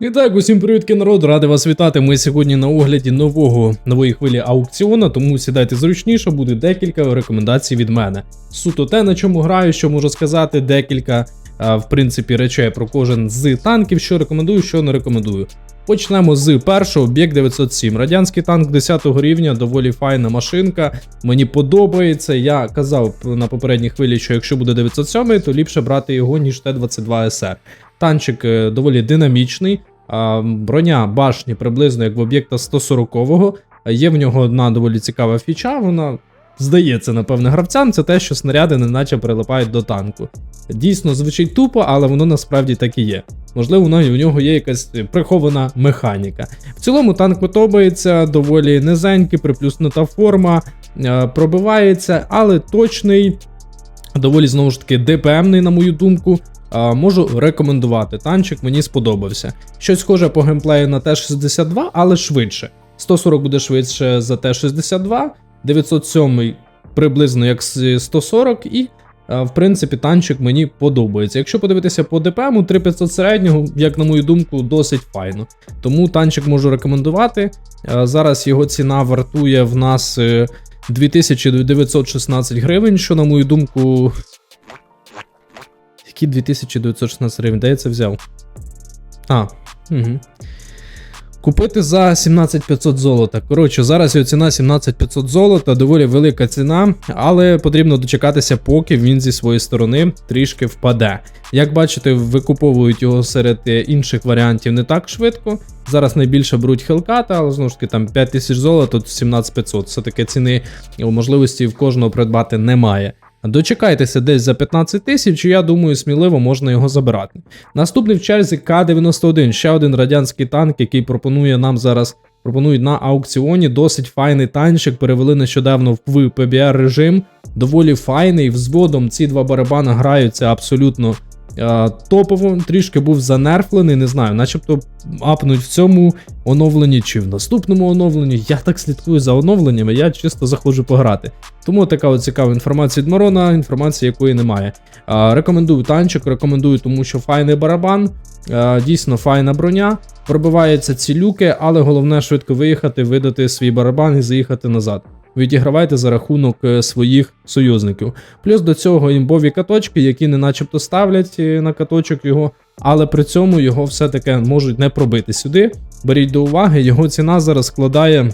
І так, усім привітки народ, радий вас вітати. Ми сьогодні на огляді нового нової хвилі аукціона, тому сідайте зручніше, буде декілька рекомендацій від мене. Суто те, на чому граю, що можу сказати, декілька в принципі речей про кожен з танків, що рекомендую, що не рекомендую. Почнемо з першого об'єкт 907. Радянський танк 10 рівня, доволі файна машинка. Мені подобається. Я казав на попередній хвилі, що якщо буде 907, то ліпше брати його, ніж Т-22СР. Танчик е, доволі динамічний. Броня башні приблизно як в об'єкта 140-го. Є в нього одна доволі цікава фіча. Вона здається, напевне, гравцям, це те, що снаряди неначе прилипають до танку. Дійсно звучить тупо, але воно насправді так і є. Можливо, навіть у нього є якась прихована механіка. В цілому танк подобається, доволі низенький, приплюснута форма, е, пробивається, але точний, доволі знову ж таки ДПМний, на мою думку. Можу рекомендувати. Танчик мені сподобався. Щось схоже по геймплею на Т-62, але швидше. 140 буде швидше за Т-62, 907 приблизно як 140, і в принципі танчик мені подобається. Якщо подивитися по ДПМу, 3500 середнього, як на мою думку, досить файно. Тому танчик можу рекомендувати. Зараз його ціна вартує в нас. е, 2916 гривень, що, на мою думку, які 2916 гривень? Де я це взяв? А, угу. Купити за 17500 золота. Коротше, зараз його ціна 17500 золота, доволі велика ціна, але потрібно дочекатися, поки він зі своєї сторони трішки впаде. Як бачите, викуповують його серед е, інших варіантів не так швидко. Зараз найбільше беруть хелката, але знову ж таки там 5000 золота, тут 17500. Все-таки ціни у можливості в кожного придбати немає. Дочекайтеся десь за 15 тисяч, я думаю, сміливо можна його забирати. Наступний в черзі К-91, ще один радянський танк, який пропонує нам зараз. Пропонують на аукціоні досить файний танчик. Перевели нещодавно в PBR режим. Доволі файний. Взводом ці два барабани граються абсолютно топово. Трішки був занерфлений, не знаю, начебто апнуть в цьому оновленні чи в наступному оновленні. Я так слідкую за оновленнями, я чисто заходжу пограти. Тому така от цікава інформація від Марона, інформації якої немає. А, рекомендую танчик, рекомендую, тому що файний барабан, а, дійсно файна броня, пробиваються ці люки, але головне швидко виїхати, видати свій барабан і заїхати назад. Відігравайте за рахунок е, своїх союзників. Плюс до цього імбові каточки, які не начебто ставлять е, на каточок його, але при цьому його все-таки можуть не пробити сюди. Беріть до уваги, його ціна зараз складає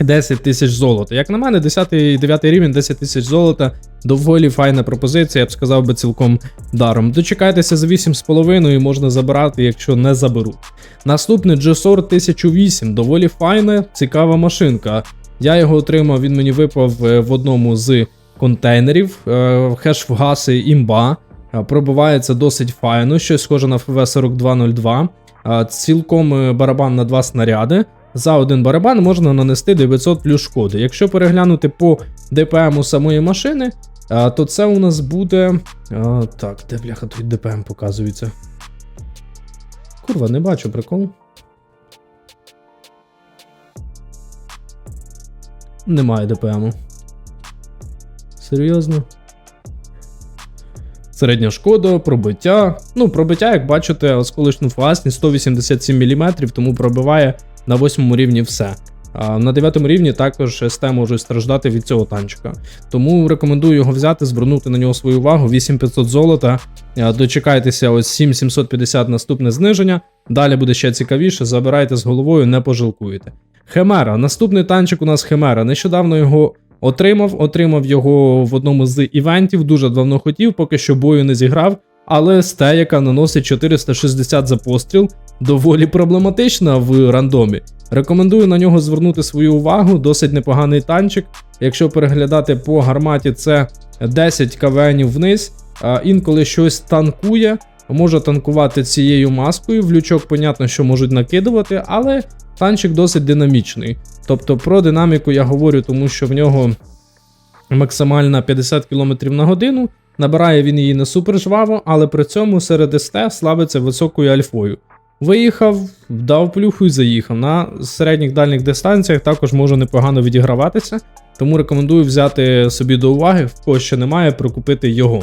10 тисяч золота. Як на мене, 10 і 9 рівень, 10 тисяч золота. Доволі файна пропозиція, я б сказав би цілком даром. Дочекайтеся за 8,5 і можна забирати, якщо не заберуть. Наступний GSOR 1008, доволі файна, цікава машинка. Я його отримав, він мені випав е, в одному з контейнерів. Е, Хеш вгаси імба. Е, Пробивається досить файно, щось схоже на FV4202. Е, Цілком барабан на два снаряди. За один барабан можна нанести 900 плюс шкоди. Якщо переглянути по ДПМу самої машини, то це у нас буде. Так, де бляха тут ДПМ показується? Курва, не бачу прикол. Немає ДПМу. Серйозно? Середня шкода, пробиття. Ну, пробиття, як бачите, осколочну фугасні 187 мм, тому пробиває на 8 рівні все. А на 9 рівні також СТ можуть страждати від цього танчика. Тому рекомендую його взяти, звернути на нього свою увагу. 8500 золота. Дочекайтеся, ось 7750 наступне зниження. Далі буде ще цікавіше. Забирайте з головою, не пожалкуєте. Хемера. Наступний танчик у нас Хемера. Нещодавно його отримав. Отримав його в одному з івентів. Дуже давно хотів, поки що бою не зіграв. Але СТ, яка наносить 460 за постріл, доволі проблематична в рандомі. Рекомендую на нього звернути свою увагу, досить непоганий танчик. Якщо переглядати по гарматі, це 10 КВНів вниз, а інколи щось танкує, може танкувати цією маскою. В лючок, понятно, що можуть накидувати, але танчик досить динамічний. Тобто про динаміку я говорю, тому що в нього максимальна 50 км на годину. Набирає він її не супер жваво, але при цьому серед СТ славиться високою альфою. Виїхав, дав плюху і заїхав. На середніх дальніх дистанціях також може непогано відіграватися, тому рекомендую взяти собі до уваги, в кого ще немає, прикупити його.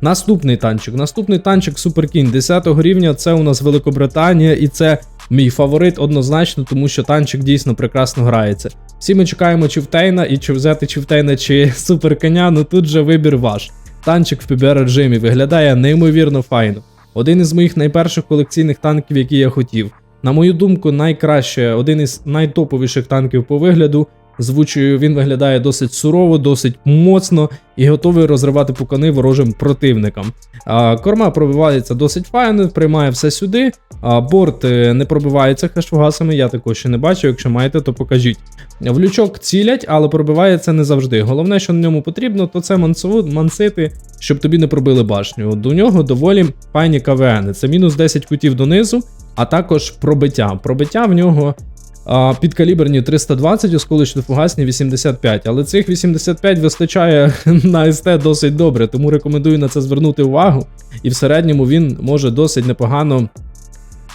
Наступний танчик. Наступний танчик Суперкінь 10 рівня. Це у нас Великобританія, і це мій фаворит однозначно, тому що танчик дійсно прекрасно грається. Всі ми чекаємо Чівтейна, і чи взяти Чівтейна чи Суперконя, ну тут же вибір ваш. Танчик в PBR режимі виглядає неймовірно файно. Один із моїх найперших колекційних танків, які я хотів. На мою думку, найкраще, один із найтоповіших танків по вигляду. Звучую, він виглядає досить сурово, досить моцно і готовий розривати пукани ворожим противникам. Корма пробивається досить файно, приймає все сюди. Борт е, не пробивається хешфугасами, я також ще не бачу. Якщо маєте, то покажіть. В лючок цілять, але пробивається не завжди. Головне, що на ньому потрібно, то це мансити, щоб тобі не пробили башню. До нього доволі файні КВН. Це мінус 10 кутів донизу, а також пробиття. Пробиття в нього. Підкаліберні 320, осколочно фугасні 85, але цих 85 вистачає на СТ досить добре, тому рекомендую на це звернути увагу. І в середньому він може досить непогано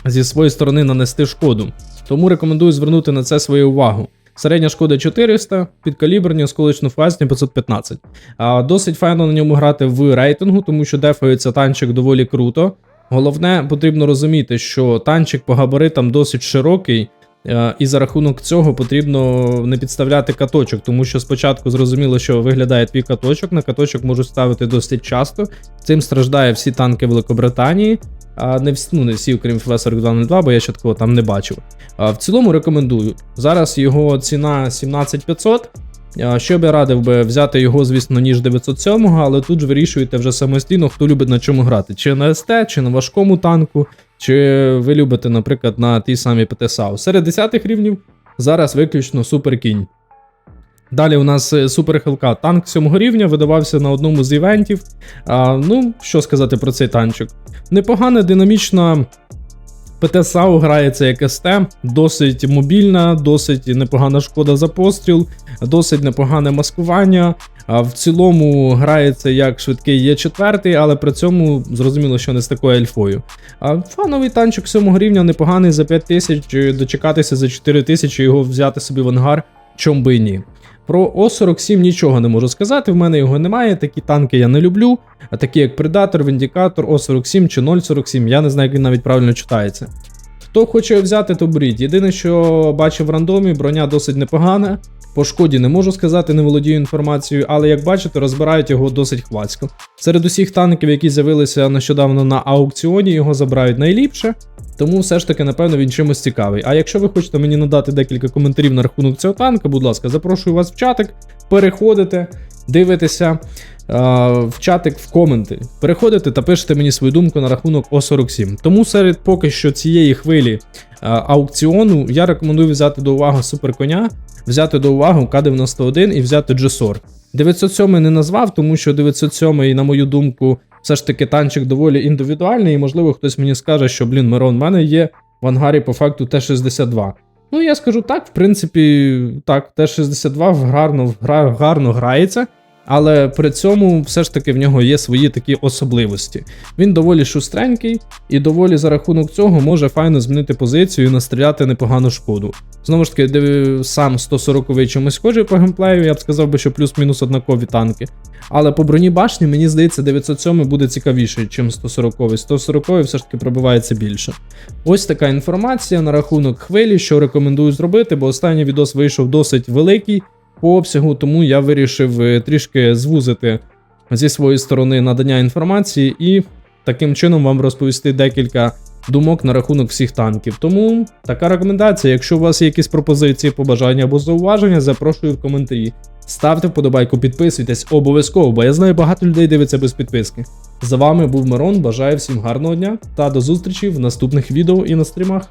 зі своєї сторони нанести шкоду. Тому рекомендую звернути на це свою увагу. Середня шкода 400, підкаліберні, осколочно фугасні 515. А, досить файно на ньому грати в рейтингу, тому що дефається танчик доволі круто. Головне, потрібно розуміти, що танчик по габаритам досить широкий. Е, І за рахунок цього потрібно не підставляти каточок, тому що спочатку зрозуміло, що виглядає твій каточок. На каточок можуть ставити досить часто. Цим страждає всі танки Великобританії. А не всі, ну не всі, окрім ФЛС 4202, бо я ще такого там не бачив. В цілому рекомендую. Зараз його ціна 17500. Що б я радив би взяти його, звісно, ніж 907, але тут ж вирішуєте вже самостійно, хто любить на чому грати. Чи на СТ, чи на важкому танку, чи ви любите, наприклад, на тій самій ПТСАУ. Серед 10 рівнів зараз виключно суперкінь. Далі у нас е, Супер ХЛК. Танк 7 рівня видавався на одному з івентів. А, ну, що сказати про цей танчик? Непогана, динамічна ПТ-САУ грається як СТ, досить мобільна, досить непогана шкода за постріл, досить непогане маскування. В цілому грається як швидкий Є4, але при цьому зрозуміло, що не з такою ельфою. А фановий танчик 7 рівня непоганий за 5 тисяч, дочекатися за 4 тисячі, його взяти собі в ангар, чом би і ні. Про О47 нічого не можу сказати, в мене його немає, такі танки я не люблю, а такі як Predator, Віндікатор, О47 чи 047, я не знаю, як він навіть правильно читається. Хто хоче взяти, то беріть. Єдине, що бачив в рандомі, броня досить непогана. По шкоді не можу сказати, не володію інформацією, але як бачите, розбирають його досить хвацько. Серед усіх танків, які з'явилися нещодавно на аукціоні, його забирають найліпше. Тому все ж таки, напевно, він чимось цікавий. А якщо ви хочете мені надати декілька коментарів на рахунок цього танка, будь ласка, запрошую вас в чатик, переходите, дивитеся а, в чатик в коменти. Переходите та пишете мені свою думку на рахунок О47. Тому серед поки що цієї хвилі а, аукціону я рекомендую взяти до уваги суперконя, взяти до уваги К91 і взяти Джесор. 907 не назвав, тому що 907, на мою думку, все ж таки танчик доволі індивідуальний, і можливо хтось мені скаже, що, блін, Мирон, в мене є в ангарі по факту Т-62. Ну, я скажу так, в принципі, так, Т-62 гарно, гарно грається, але при цьому все ж таки в нього є свої такі особливості. Він доволі шустренький і доволі за рахунок цього може файно змінити позицію і настріляти непогану шкоду. Знову ж таки, сам 140 чимось схожий по геймплею, я б сказав би, що плюс-мінус однакові танки. Але по броні башні, мені здається, 907 буде цікавіший, ніж 140-й. 140-й все ж таки пробивається більше. Ось така інформація на рахунок хвилі, що рекомендую зробити, бо останній відос вийшов досить великий по обсягу, тому я вирішив е, трішки звузити зі своєї сторони надання інформації і таким чином вам розповісти декілька думок на рахунок всіх танків. Тому така рекомендація. Якщо у вас є якісь пропозиції, побажання або зауваження, запрошую в коментарі. Ставте вподобайку, підписуйтесь обов'язково, бо я знаю, багато людей дивиться без підписки. За вами був Мирон. Бажаю всім гарного дня та до зустрічі в наступних відео і на стрімах.